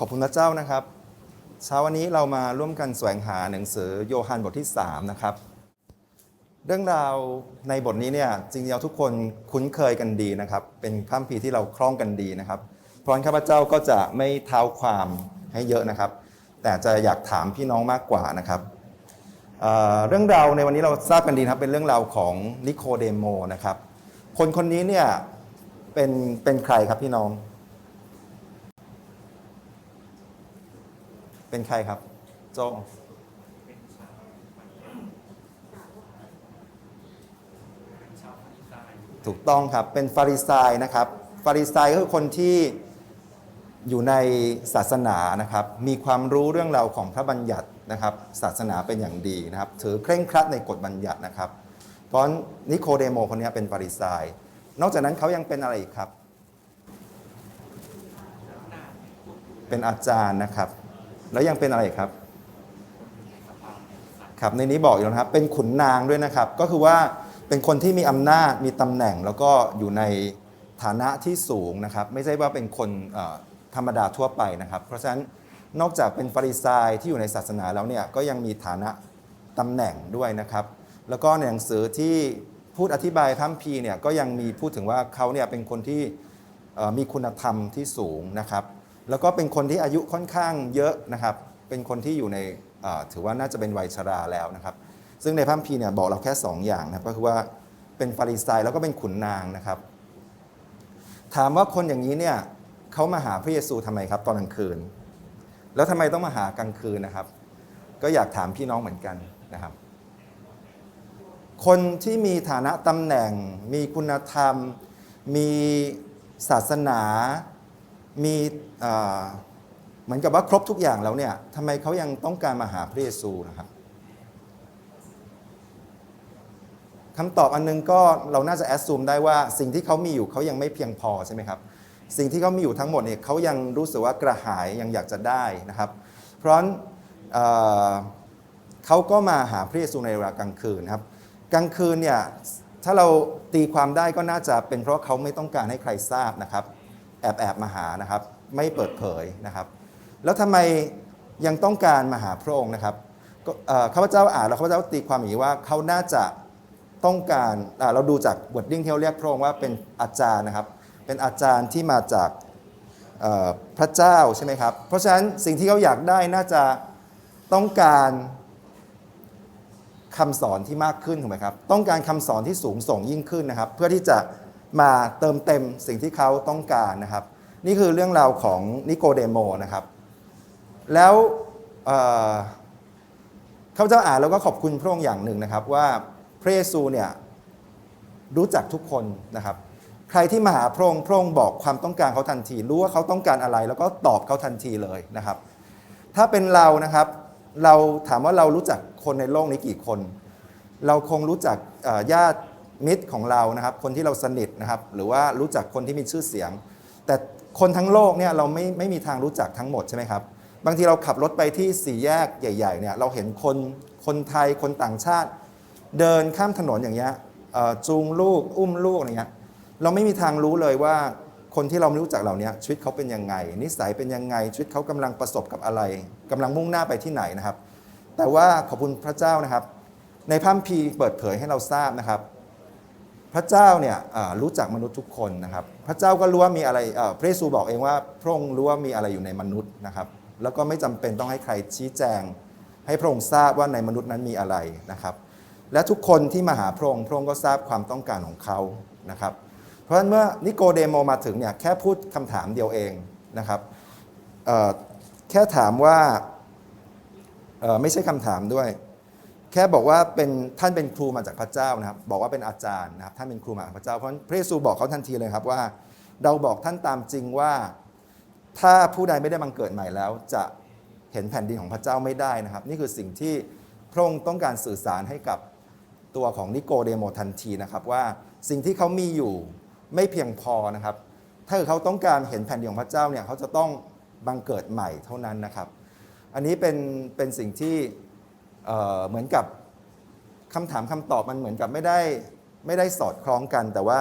ขอบคุณพระเจ้านะครับ เช้าวันนี้เรามาร่วมกันแสวงหาหนังสือโยฮันบทที่ 3 นะครับ เรื่องราวในบทนี้เนี่ยจริงๆทุกคนคุ้นเคยกันดีนะครับ เป็นข้ามพีร์ที่เราคล่องกันดีนะครับเพราะนั้นข้าพเจ้าก็จะไม่เท้าความให้เยอะนะครับ แต่จะอยากถามพี่น้องมากกว่านะครับเเรื่องราวในวันนี้เราทราบกันดีครับเป็นเรื่องราวของนิโคเดโมนะครับ คนคนนี้เนี่ยเป็นเป็นใครครับพี่น้อง เป็นใครครับโจถูกต้องครับ เป็นฟาริสายนะครับ ฟาริสายก็คือคนที่อยู่ในศาสนานะครับ มีความรู้เรื่องราวของพระบัญญัตินะครับ ศาสนาเป็นอย่างดีนะครับ ถือเคร่งครัดในกฎบัญญัตินะครับ เพราะนิโคเดโมคนนี้เป็นฟาริสาย นอกจากนั้นเขายังเป็นอะไรอีกครับ เป็นอาจารย์นะครับ แล้วยังเป็นอะไรครับครับในนี้บอกอยู่นะครับ เป็นขุนนางด้วยนะครับ ก็คือว่าเป็นคนที่มีอำนาจมีตำแหน่ง แล้วก็อยู่ในฐานะที่สูงนะครับ ไม่ใช่ว่าเป็นคนธรรมดาทั่วไปนะครับ เพราะฉะนั้นนอกจากเป็นฟาริสายที่อยู่ในศาสนาแล้วเนี่ยก็ยังมีฐานะตำแหน่งด้วยนะครับ แล้วก็ในหนังสือที่พูดอธิบายพระคัมภีร์เนี่ยก็ยังมีพูดถึงว่าเขาเนี่ยเป็นคนที่มีคุณธรรมที่สูงนะครับ แล้วก็เป็นคนที่อายุค่อนข้างเยอะนะครับ เป็นคนที่อยู่ในถือว่าน่าจะเป็นวัยชราแล้วนะครับ ซึ่งในพระคัมภีร์เนี่ยบอกเราแค่ 2 อย่างนะครับก็คือว่าเป็นฟาริสายแล้วก็เป็นขุนนางนะครับ ถามว่าคนอย่างนี้เนี่ยเขามาหาพระเยซูทำไมครับตอนกลางคืน แล้วทำไมต้องมาหากลางคืนนะครับ ก็อยากถามพี่น้องเหมือนกันนะครับ คนที่มีฐานะตำแหน่ง มีคุณธรรม มีศาสนา มีเหมือนกับว่าครบทุกอย่างแล้วเนี่ยทำไมเขายังต้องการมาหาพระเยซูนะครับคำตอบอันนึงก็เราน่าจะแอดซูมได้ว่าสิ่งที่เขามีอยู่เขายังไม่เพียงพอใช่ไหมครับ สิ่งที่เขามีอยู่ทั้งหมดเนี่ยเขายังรู้สึกว่ากระหายยังอยากจะได้นะครับ เพราะนั้นเเขาก็มาหาพระเยซูในเวลากลางคืนนะครับ กลางคืนเนี่ยถ้าเราตีความได้ก็น่าจะเป็นเพราะเขาไม่ต้องการให้ใครทราบนะครับ แอบแอบมาหานะครับ ไม่เปิดเผยนะครับ แล้วทำไมยังต้องการมาหาพระองค์นะครับข้าพเจ้าอ่านแล้วข้าพเจ้าตีความอย่างนี้ว่าเขาน่าจะต้องการเราดูจากวอร์ดิ้งที่เขาเรียกพระองค์ว่าเป็นอาจารย์นะครับ เป็นอาจารย์ที่มาจากพระเจ้าใช่ไหมครับ เพราะฉะนั้นสิ่งที่เขาอยากได้น่าจะต้องการคำสอนที่มากขึ้นถูกไหมครับ ต้องการคำสอนที่สูงส่งยิ่งขึ้นนะครับ เพื่อที่จะ มาเติมเต็มสิ่งที่เขาต้องการนะครับ นี่คือเรื่องราวของนิโกเดโมนะครับ แล้วเขาเจ้าอ่านแล้วก็ขอบคุณพระองค์อย่างหนึ่งนะครับ ว่าพระเยซูเนี่ยรู้จักทุกคนนะครับ ใครที่มาหาพระองค์พระองค์บอกความต้องการเขาทันที รู้ว่าเขาต้องการอะไร แล้วก็ตอบเขาทันทีเลยนะครับ ถ้าเป็นเรานะครับ เราถามว่าเรารู้จักคนในโลกนี้กี่คน เราคงรู้จักญาติ มิตรของเรานะครับ คนที่เราสนิทนะครับ หรือว่ารู้จักคนที่มีชื่อเสียง แต่คนทั้งโลกเนี่ยเราไม่ไม่มีทางรู้จักทั้งหมดใช่ไหมครับ บางทีเราขับรถไปที่สี่แยกใหญ่ๆเนี่ยเราเห็นคนคนไทยคนต่างชาติ เดินข้ามถนนอย่างเงี้ยจูงลูกอุ้มลูกอะไรเงี้ยเราไม่มีทางรู้เลยว่าคนที่เราไม่รู้จักเหล่านี้ชีวิตเขาเป็นยังไง นิสัยเป็นยังไงชีวิตเขากำลังประสบกับอะไรกำลังมุ่งหน้าไปที่ไหนนะครับ แต่ว่าขอบคุณพระเจ้านะครับ ในพระคัมภีร์เปิดเผยให้เราทราบนะครับ ระเจ้าเนี่ยรู้จักมนุษย์ทุกคนนะครับ พระเจ้าก็รู้ว่ามีอะไรพระเยซูบอกเองว่าพระองค์รู้ว่ามีอะไรอยู่ในมนุษย์นะครับ แล้วก็ไม่จำเป็นต้องให้ใครชี้แจง ให้พระองค์ทราบว่าในมนุษย์นั้นมีอะไรนะครับ และทุกคนที่มาหาพระองค์พระองค์ก็ทราบความต้องการของเขานะครับ เพราะฉะนั้นเมื่อนิโกเดโมมาถึงเนี่ยแค่พูดคำถามเดียวเองนะครับแค่ถามว่าไม่ใช่คำถามด้วย แค่บอกว่าเป็นท่านเป็นครูมาจากพระเจ้านะครับ บอกว่าเป็นอาจารย์นะครับท่านเป็นครูมาจากพระเจ้าเพราะพระเยซูบอกเขาทันทีเลยครับว่า เราบอกท่านตามจริงว่า ถ้าผู้ใดไม่ได้บังเกิดใหม่แล้ว จะเห็นแผ่นดินของพระเจ้าไม่ได้นะครับ นี่คือสิ่งที่พระองค์ต้องการสื่อสารให้กับตัวของนิโกเดโมทันทีนะครับว่าสิ่งที่เขามีอยู่ไม่เพียงพอนะครับ ถ้าเขาต้องการเห็นแผ่นดินของพระเจ้าเนี่ยเขาจะต้องบังเกิดใหม่เท่านั้นนะครับ อันนี้เป็นเป็นสิ่งที่ เเหมือนกับคำถามคำตอบมันเหมือนกับไม่ได้ไม่ได้สอดคล้องกัน แต่ว่า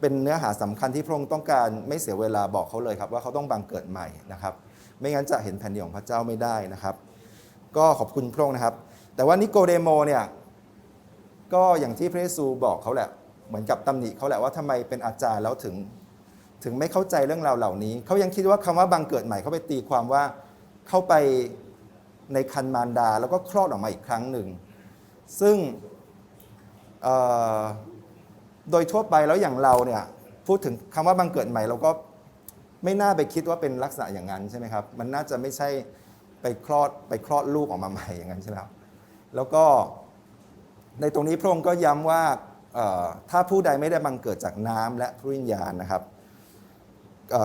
เป็นเนื้อหาสำคัญที่พระองค์ต้องการไม่เสียเวลาบอกเขาเลยครับว่าเขาต้องบังเกิดใหม่นะครับ ไม่งั้นจะเห็นแผ่นดินของพระเจ้าไม่ได้นะครับ ก็ขอบคุณพระองค์นะครับ แต่ว่านิโกเดโมเนี่ยก็อย่างที่พระเยซูบอกเขาแหละเหมือนกับตำหนิเขาแหละว่าทำไมเป็นอาจารย์แล้วถึงถึงไม่เข้าใจเรื่องราวเหล่านี้ เขายังคิดว่าคำว่าบังเกิดใหม่เขาไปตีความว่าเข้าไป ในคันมารดาแล้วก็คลอดออกมาอีกครั้งหนึ่ง ซึ่งโดยทั่วไปแล้วอย่างเราเนี่ยพูดถึงคำว่าบังเกิดใหม่เราก็ไม่น่าไปคิดว่าเป็นลักษณะอย่างนั้นใช่ไหมครับ มันน่าจะไม่ใช่ไปคลอดไปคลอดลูกออกมาใหม่อย่างนั้นใช่ไหมครับแล้วก็ในตรงนี้พระองค์ก็ย้ำว่าถ้าผู้ใดไม่ได้บังเกิดจากน้ำและพระวิญญาณนะครับ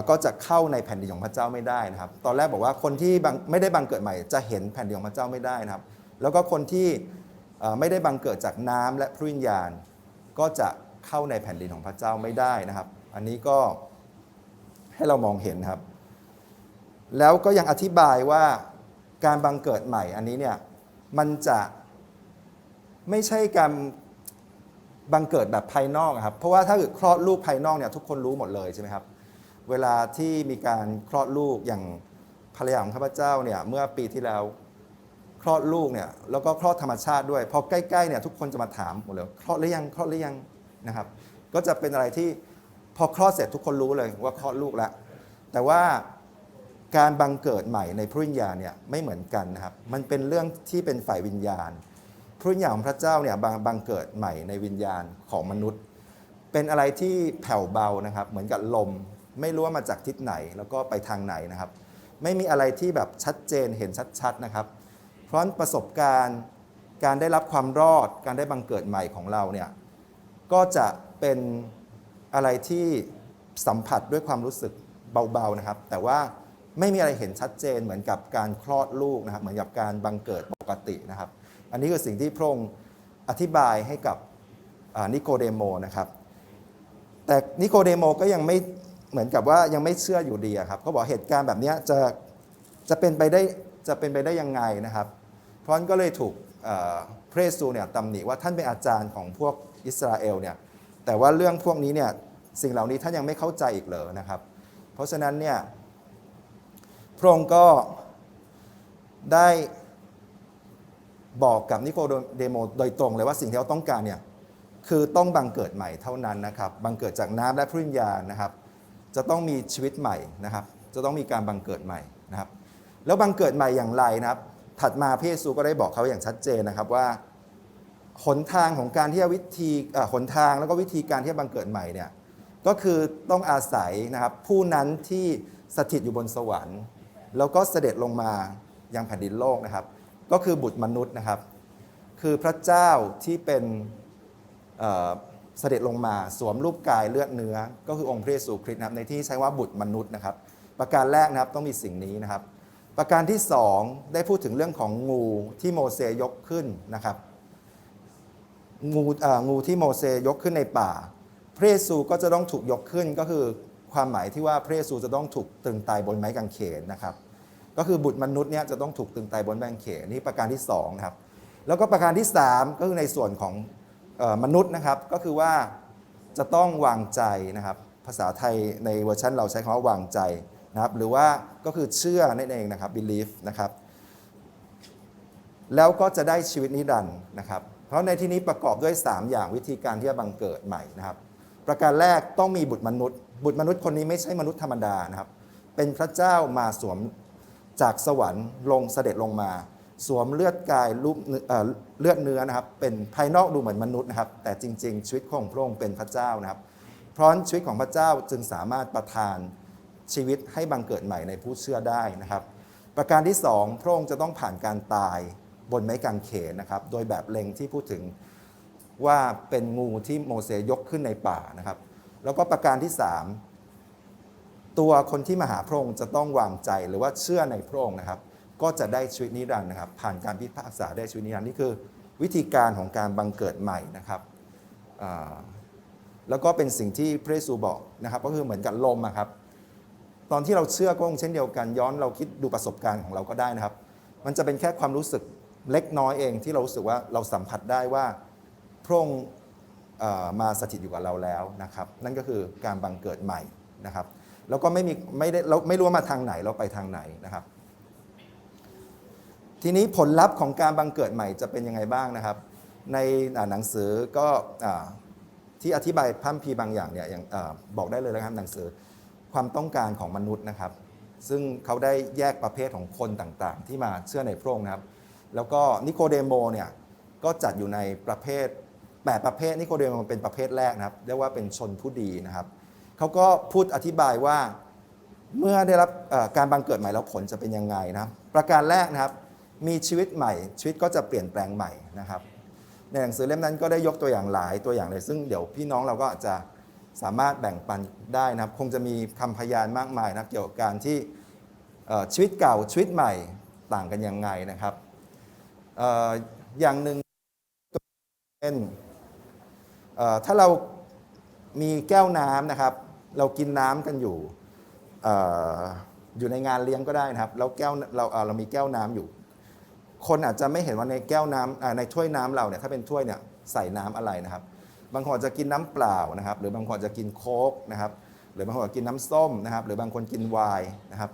ก็จะเข้าในแผ่นดินของพระเจ้าไม่ได้นะครับ ตอนแรกบอกว่าคนที่ไม่ได้บังเกิดใหม่ จะเห็นแผ่นดินของพระเจ้าไม่ได้นะครับ แล้วก็คนที่ไม่ได้บังเกิดจากน้ำและพระวิญญาณ ก็จะเข้าในแผ่นดินของพระเจ้าไม่ได้นะครับ อันนี้ก็ให้เรามองเห็นครับ แล้วก็ยังอธิบายว่าการบังเกิดใหม่อันนี้เนี่ยมันจะไม่ใช่การบังเกิดแบบภายนอกครับ เพราะว่าถ้าเกิดคลอดลูกภายนอกเนี่ยทุกคนรู้หมดเลยใช่ไหมครับ เวลาที่มีการคลอดลูกอย่างภรรยาของข้าพเจ้าเนี่ยเมื่อปีที่แล้วคลอดลูกเนี่ยแล้วก็คลอดธรรมชาติด้วย พอใกล้ๆเนี่ยทุกคนจะมาถามหมดเลยคลอดหรือยังคลอดหรือยังนะครับ ก็จะเป็นอะไรที่พอคลอดเสร็จทุกคนรู้เลยว่าคลอดลูกแล้วแต่ว่าการบังเกิดใหม่ในพระวิญญาณเนี่ยไม่เหมือนกันนะครับ มันเป็นเรื่องที่เป็นฝ่ายวิญญาณ พระวิญญาณของพระเจ้าเนี่ยบังบังเกิดใหม่ในวิญญาณของมนุษย์ เป็นอะไรที่แผ่วเบานะครับ เหมือนกับลม ไม่รู้ว่ามาจากทิศไหนแล้วก็ไปทางไหนนะครับ ไม่มีอะไรที่แบบชัดเจนเห็นชัดๆนะครับ เพราะประสบการณ์การได้รับความรอด การได้บังเกิดใหม่ของเราเนี่ยก็จะเป็นอะไรที่สัมผัสด้วยความรู้สึกเบาๆนะครับ แต่ว่าไม่มีอะไรเห็นชัดเจนเหมือนกับการคลอดลูกนะครับ เหมือนกับการบังเกิดปกตินะครับ อันนี้คือสิ่งที่พระองค์อธิบายให้กับนิโคเดโมนะครับ แต่นิโคเดโมก็ยังไม่ เหมือนกับว่ายังไม่เชื่ออยู่ดีครับเขาบอกเหตุการณ์แบบนี้จะจะเป็นไปได้จะเป็นไปได้ยังไงนะครับ พราะฉะนั้นก็เลยถูกเพระเยซูเนี่ยตำหนิว่าท่านเป็นอาจารย์ของพวกอิสราเอลเนี่ยแต่ว่าเรื่องพวกนี้เนี่ยสิ่งเหล่านี้ท่านยังไม่เข้าใจอีกเลยนะครับ เพราะฉะนั้นเนี่ยพระองค์ก็ได้บอกกับนิโคเดโมโดยตรงเลยว่าสิ่งที่เขาต้องการเนี่ยคือต้องบังเกิดใหม่เท่านั้นนะครับ บังเกิดจากน้ำและพระวิญญาณนะครับ จะต้องมีชีวิตใหม่นะครับ จะต้องมีการบังเกิดใหม่นะครับ แล้วบังเกิดใหม่อย่างไรนะครับ ถัดมาพระเยซูก็ได้บอกเขาอย่างชัดเจนนะครับว่าหนทางของการที่จะวิธีหนทางแล้วก็วิธีการที่จะบังเกิดใหม่เนี่ยก็คือต้องอาศัยนะครับผู้นั้นที่สถิตอยู่บนสวรรค์ แล้วก็เสด็จลงมายังแผ่นดินโลกนะครับ ก็คือบุตรมนุษย์นะครับ คือพระเจ้าที่เป็น เสด็จลงมาสวมรูปกายเลือดเนื้อ ก็คือองค์พระเยซูคริสต์นะครับในที่ใช้ว่าบุตรมนุษย์นะครับ ประการแรกนะครับต้องมีสิ่งนี้นะครับ ประการที่สองได้พูดถึงเรื่องของงูที่โมเสยกขึ้นนะครับงูงูที่โมเสยกขึ้นในป่า พระเยซูก็จะต้องถูกยกขึ้นก็คือความหมายที่ว่าพระเยซูจะต้องถูกตึงตายบนไม้กางเขนนะครับ ก็คือบุตรมนุษย์เนี่ยจะต้องถูกตึงตายบนไม้กางเขนนี่ประการที่สองนะครับแล้วก็ประการที่สามก็คือในส่วนของ มนุษย์นะครับก็คือว่าจะต้องวางใจนะครับ ภาษาไทยในเวอร์ชันเราใช้คำว่าวางใจนะครับ หรือว่าก็คือเชื่อนั่นเองนะครับ belief นะครับ แล้วก็จะได้ชีวิตนิรันดร์นะครับ เพราะในที่นี้ประกอบด้วย 3 อย่างวิธีการที่จะบังเกิดใหม่นะครับ ประการแรกต้องมีบุตรมนุษย์ บุตรมนุษย์คนนี้ไม่ใช่มนุษย์ธรรมดานะครับ เป็นพระเจ้ามาสวมจากสวรรค์ลงเสด็จลงมา สวมเลือดกายรูปเเลือดเนื้อนะครับ เป็นภายนอกดูเหมือนมนุษย์นะครับ แต่จริง ๆ ชีวิตของพระองค์เป็นพระเจ้านะครับเพราะชีวิตของพระเจ้าจึงสามารถประทานชีวิตให้บังเกิดใหม่ในผู้เชื่อได้นะครับ ประการที่สองพระองค์จะต้องผ่านการตายบนไม้กางเขนนะครับ โดยแบบเล็งที่พูดถึงว่าเป็นงูที่โมเสสยกขึ้นในป่านะครับ แล้วก็ประการที่สามตัวคนที่มาหาพระองค์จะต้องวางใจหรือว่าเชื่อในพระองค์นะครับ ก็จะได้ชีวิตนิรันดร์นะครับ ผ่านการพิพากษาได้ชีวิตนิรันดร์นี่คือวิธีการของการบังเกิดใหม่นะครับแล้วก็เป็นสิ่งที่พระเยซูบอกนะครับก็คือเหมือนกับลมอะครับตอนที่เราเชื่อก็คงเช่นเดียวกันย้อนเราคิดดูประสบการณ์ของเราก็ได้นะครับ มันจะเป็นแค่ความรู้สึกเล็กน้อยเองที่เรารู้สึกว่าเราสัมผัสได้ว่าพระองค์มาสถิตอยู่กับเราแล้วนะครับ นั่นก็คือการบังเกิดใหม่นะครับ แล้วก็ไม่มีไม่ได้เราไม่รู้ว่ามาทางไหนเราไปทางไหนนะครับ ทีนี้ผลลัพธ์ของการบังเกิดใหม่จะเป็นยังไงบ้างนะครับ ในหนังสือก็ที่อธิบายพร่ำพีบางอย่างเนี่ยอย่างอบอกได้เลยนะครับหนังสือความต้องการของมนุษย์นะครับ ซึ่งเขาได้แยกประเภทของคนต่างๆ ที่มาเชื่อในพระองค์นะครับ แล้วก็นิโคเดโมเนี่ยก็จัดอยู่ในประเภทแปดประเภทนิโคเดโมเป็นประเภทแรกนะครับเรียกว่าเป็นชนผู้ดีนะครับเขาก็พูดอธิบายว่าเมื่อได้รับการบังเกิดใหม่แล้วผลจะเป็นยังไงนะครับ ประการแรกนะครับ มีชีวิตใหม่ ชีวิตก็จะเปลี่ยนแปลงใหม่นะครับในหนังสือเล่มนั้นก็ได้ยกตัวอย่างหลายตัวอย่างเลย ซึ่งเดี๋ยวพี่น้องเราก็อาจจะสามารถแบ่งปันได้นะครับ คงจะมีคำพยานมากมายนะเกี่ยวกับการที่ชีวิตเก่าชีวิตใหม่ต่างกันยังไงนะครับออย่างหนึ่งเป็นเอ่อถ้าเรามีแก้วน้ำนะครับ เรากินน้ำกันอยู่ออยู่ในงานเลี้ยงก็ได้นะครับแล้วแก้วเราเอ่อเรามีแก้วน้ำอยู่ คนอาจจะไม่เห็นว่าในแก้วน้ำในถ้วยน้ำเราเนี่ยถ้าเป็นถ้วยเนี่ยใส่น้ำอะไรนะครับ บางคนจะกินน้ำเปล่านะครับ หรือบางคนจะกินโค้กนะครับ หรือบางคนกินน้ำส้มนะครับ หรือบางคนกินไวน์นะครับ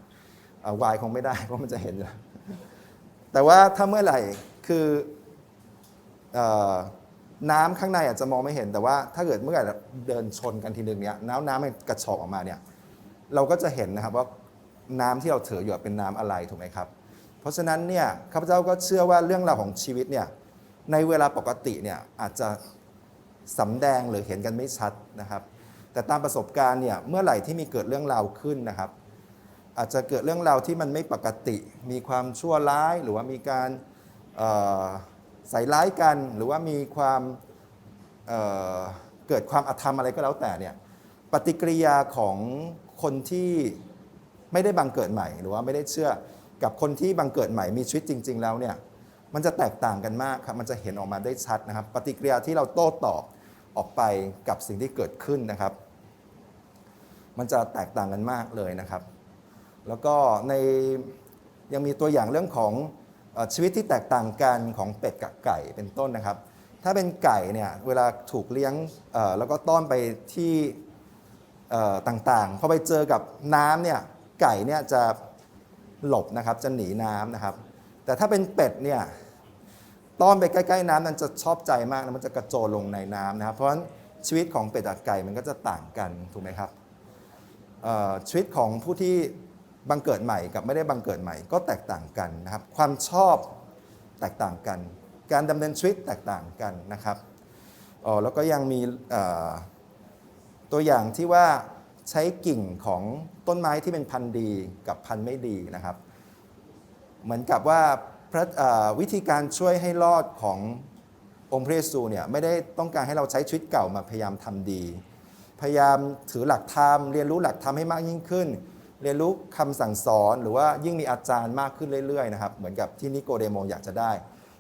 ไวน์คงไม่ได้เพราะมันจะเห็นอยู่แต่ว่าถ้าเมื่อไหร่คือน้ำข้างในอาจจะมองไม่เห็นแต่ว่าถ้าเกิดเมื่อไหร่เดินชนกันทีนึงเนี่ยน้ำน้ำมันกระชอกออกมาเนี่ยเราก็จะเห็นนะครับว่าน้ำที่เราถืออยู่เป็นน้ำอะไรถูกไหมครับ เพราะฉะนั้นเนี่ยข้าพเจ้าก็เชื่อว่าเรื่องราวของชีวิตเนี่ยในเวลาปกติเนี่ยอาจจะสำแดงหรือเห็นกันไม่ชัดนะครับ แต่ตามประสบการณ์เนี่ยเมื่อไหร่ที่มีเกิดเรื่องราวขึ้นนะครับ อาจจะเกิดเรื่องราวที่มันไม่ปกติ มีความชั่วร้ายหรือว่ามีการใส่ร้ายกันหรือว่ามีความเเกิดความอธรรมอะไรก็แล้วแต่เนี่ยปฏิกิริยาของคนที่ไม่ได้บังเกิดใหม่ หรือว่าไม่ได้เชื่อ กับคนที่บังเกิดใหม่มีชีวิตจริง ๆ แล้วเนี่ยมันจะแตกต่างกันมากครับมันจะเห็นออกมาได้ชัดนะครับ ปฏิกิริยาที่เราโต้ตอบออกไปกับสิ่งที่เกิดขึ้นนะครับ มันจะแตกต่างกันมากเลยนะครับ แล้วก็ในยังมีตัวอย่างเรื่องของชีวิตที่แตกต่างกันของเป็ดกับไก่เป็นต้นนะครับ ถ้าเป็นไก่เนี่ยเวลาถูกเลี้ยงแล้วก็ต้อนไปที่ต่างๆพอไปเจอกับน้ำเนี่ยไก่เนี่ยจะ หลบนะครับจะหนีน้ำนะครับ แต่ถ้าเป็นเป็ดเนี่ยต้อนไปใกล้ๆน้ำนั้นจะชอบใจมากนะมันจะกระโจนลงในน้ำนะครับ เพราะฉะนั้นชีวิตของเป็ดกับไก่มันก็จะต่างกันถูกไหมครับชีวิตของผู้ที่บังเกิดใหม่กับไม่ได้บังเกิดใหม่ก็แตกต่างกันนะครับ ความชอบแตกต่างกัน การดำเนินชีวิตแตกต่างกันนะครับอ๋อแล้วก็ยังมีตัวอย่างที่ว่า ใช้กิ่งของต้นไม้ที่เป็นพันธุ์ดีกับพันธุ์ไม่ดีนะครับ เหมือนกับว่าวิธีการช่วยให้รอดขององค์พระเยซูเนี่ยไม่ได้ต้องการให้เราใช้ชีวิตเก่ามาพยายามทำดี พยายามถือหลักธรรมเรียนรู้หลักธรรมให้มากยิ่งขึ้น เรียนรู้คำสั่งสอนหรือว่ายิ่งมีอาจารย์มากขึ้นเรื่อยๆนะครับเหมือนกับที่นิโกเดโมอยากจะได้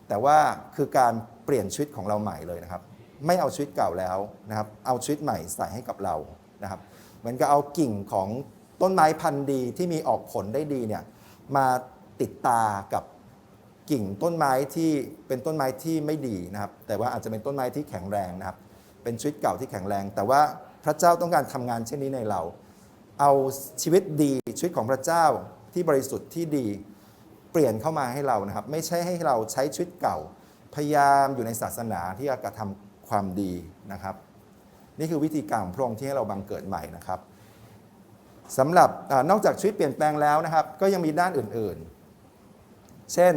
แต่ว่าคือการเปลี่ยนชีวิตของเราใหม่เลยนะครับ ไม่เอาชีวิตเก่าแล้วนะครับเอาชีวิตใหม่ใส่ให้กับเรานะครับ เหมือนกับเอากิ่งของต้นไม้พันธุ์ดีที่มีออกผลได้ดีเนี่ยมาติดตากับกิ่งต้นไม้ที่เป็นต้นไม้ที่ไม่ดีนะครับ แต่ว่าอาจจะเป็นต้นไม้ที่แข็งแรงนะครับ เป็นชีวิตเก่าที่แข็งแรง แต่ว่าพระเจ้าต้องการทำงานเช่นนี้ในเรา เอาชีวิตดีชีวิตของพระเจ้าที่บริสุทธิ์ที่ดีเปลี่ยนเข้ามาให้เรานะครับ ไม่ใช่ให้เราใช้ชีวิตเก่า พยายามอยู่ในศาสนาที่จะกระทำความดีนะครับ นี่คือวิธีการของพระองค์ที่ให้เราบังเกิดใหม่นะครับสำหรับอนอกจากชีวิตเปลี่ยนแปลงแล้วนะครับ ก็ยังมีด้านอื่นๆ เช่น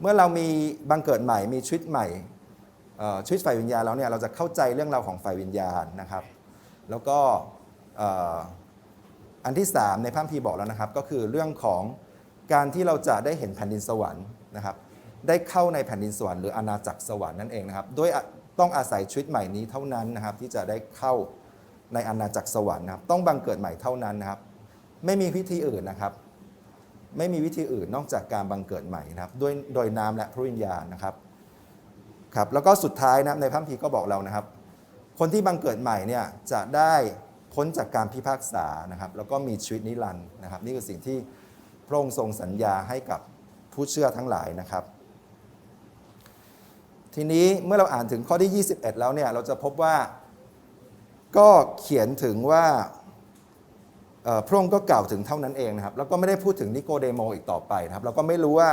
เมื่อเรามีบังเกิดใหม่ มีชีวิตใหม่ชีวิตฝ่ายวิญญาณแล้วเนี่ยเราจะเข้าใจเรื่องราวของฝ่ายวิญญาณนะครับ แล้วก็อ,อันที่ 3 ในพระคัมภีบอกแล้วนะครับ ก็คือเรื่องของการที่เราจะได้เห็นแผ่นดินสวรรค์นะครับ ได้เข้าในแผ่นดินสวรรค์หรืออาณาจักรสวรรค์นั่นเองนะครับด้วย ต้องอาศัยชีวิตใหม่นี้เท่านั้นนะครับที่จะได้เข้าในอาณาจักรสวรรค์นะครับต้องบังเกิดใหม่เท่านั้นนะครับ ไม่มีวิธีอื่นนะครับ ไม่มีวิธีอื่นนอกจากการบังเกิดใหม่นะครับด้วยโดยน้ำและพระวิญญาณนะครับครับแล้วก็สุดท้ายนะครับในพระคัมภีร์ก็บอกเรานะครับ คนที่บังเกิดใหม่เนี่ยจะได้พ้นจากการพิพากษานะครับ แล้วก็มีชีวิตนิรันดร์นะครับ นี่คือสิ่งที่พระองค์ทรงสัญญาให้กับผู้เชื่อทั้งหลายนะครับ ทีนี้เมื่อเราอ่านถึงข้อที่ 21 แล้วเนี่ยเราจะพบว่าก็เขียนถึงว่าพระองค์ก็กล่าวถึงเท่านั้นเองนะครับแล้วก็ไม่ได้พูดถึงนิโกเดโมอีกต่อไปนะครับเราก็ไม่รู้ว่า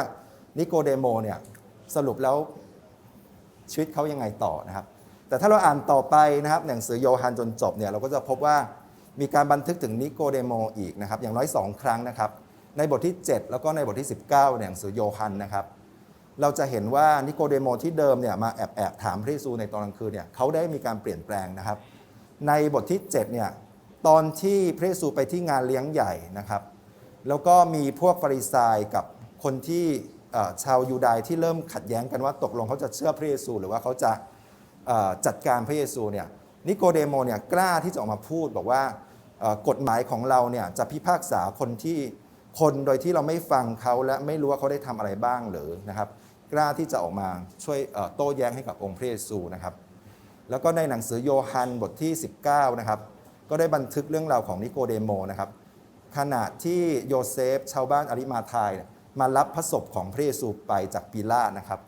นิโกเดโมเนี่ยสรุปแล้วชีวิตเขายังไงต่อนะครับ แต่ถ้าเราอ่านต่อไปนะครับหนังสือโยฮันจนจบเนี่ยเราก็จะพบว่ามีการบันทึกถึงนิโกเดโมอีกนะครับอย่างน้อยสองครั้งนะครับ ในบทที่ 7 แล้วก็ในบทที่ 19ในหนังสือโยฮันนะครับ เราจะเห็นว่านิโกเดโมที่เดิมเนี่ยมาแอบแอบถามพระเยซูในตอนกลางคืนเนี่ยเขาได้มีการเปลี่ยนแปลงนะครับ ในบทที่7เนี่ยตอนที่พระเยซูไปที่งานเลี้ยงใหญ่นะครับ แล้วก็มีพวกฟาริสายกับคนที่ชาวยูดายที่เริ่มขัดแย้งกันว่าตกลงเขาจะเชื่อพระเยซู หรือว่าเขาจะจัดการพระเยซูเนี่ยนิโกเดโมเนี่ยกล้าที่จะออกมาพูดบอกว่ากฎหมายของเราเนี่ยจะพิพากษาคนที่คนโดยที่เราไม่ฟังเขาและไม่รู้ว่าเขาได้ทำอะไรบ้างหรือนะครับ กล้าที่จะออกมาช่วยโต้แย้งให้กับองค์พระเยซูนะครับ แล้วก็ในหนังสือโยฮันบทที่ 19นะครับก็ได้บันทึกเรื่องราวของนิโกเดโมนะครับขณะที่โยเซฟ ชาวบ้านอาริมาทยเนี่ยมารับพระศพของพระเยซูไปจากปีลาตนะครับ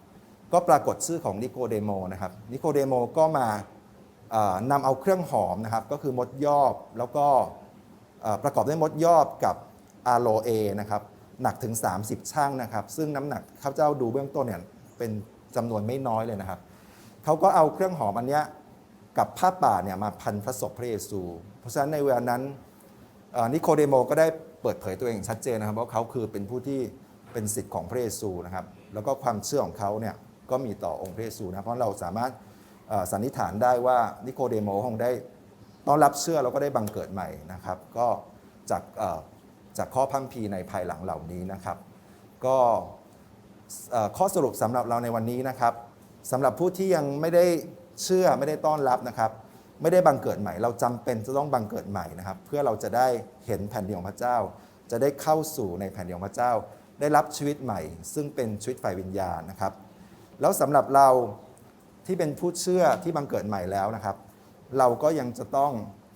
ก็ปรากฏชื่อของนิโกเดโมนะครับนิโกเดโมก็มานำเอาเครื่องหอมนะครับก็คือมดยอบแล้วก็ประกอบด้วยมดยอบกับอาโลเอนะครับ หนักถึง 30 ช่างนะครับ ซึ่งน้ำหนักข้าพเจ้าดูเบื้องต้นเนี่ยเป็นจำนวนไม่น้อยเลยนะครับเขาก็เอาเครื่องหอมอันเนี้ยกับผ้าป่าเนี่ยมาพันพระศพพระเยซู เพราะฉะนั้นในเวลานั้นนิโคเดโมก็ได้เปิดเผยตัวเองชัดเจนนะครับว่าเขาคือเป็นผู้ที่เป็นสิทธิ์ของพระเยซูนะครับ แล้วก็ความเชื่อของเขาเนี่ยก็มีต่อองค์พระเยซูนะเพราะเราสามารถสันนิษฐานได้ว่านิโคเดโมคงได้ต้อนรับเชื่อแล้วก็ได้บังเกิดใหม่นะครับ ก็จาก จากข้อพังพีในภายหลังเหล่านี้นะครับ ก็ข้อสรุปสำหรับเราในวันนี้นะครับสำหรับผู้ที่ยังไม่ได้เชื่อไม่ได้ต้อนรับนะครับ ไม่ได้บังเกิดใหม่ เราจำเป็นจะต้องบังเกิดใหม่นะครับ เพื่อเราจะได้เห็นแผ่นดินของพระเจ้า จะได้เข้าสู่ในแผ่นดินของพระเจ้า ได้รับชีวิตใหม่ ซึ่งเป็นชีวิตฝ่ายวิญญาณนะครับ แล้วสำหรับเราที่เป็นผู้เชื่อที่บังเกิดใหม่แล้วนะครับ เราก็ยังจะต้อง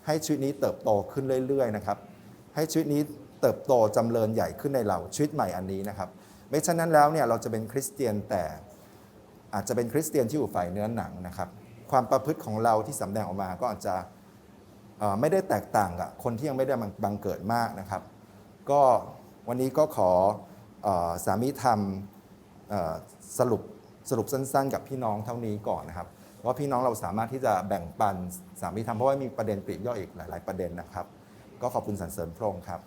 ให้ชีวิตนี้เติบโตขึ้นเรื่อยๆนะครับ ให้ชีวิตนี้ เติบโตจำเริญใหญ่ขึ้นในเราชีวิตใหม่อันนี้นะครับไม่ฉะนั้นแล้วเนี่ยเราจะเป็นคริสเตียนแต่อาจจะเป็นคริสเตียนที่อยู่ฝ่ายเนื้อหนังนะครับความประพฤติของเราที่สำแดงออกมาก็อาจจะไม่ได้แตกต่างกับคนที่ยังไม่ได้บังเกิดมากนะครับ ก็วันนี้ก็ขออสามีธรรมสรุปสรุปสั้นๆ กับพี่น้องเท่านี้ก่อนนะครับว่าพี่น้องเราสามารถที่จะแบ่งปันสามีธรรมเพราะว่ามีประเด็นปลีกย่อยอีกหลาย ๆ ประเด็นนะครับ ก็ขอบคุณสรรเสริญพระองค์ครับ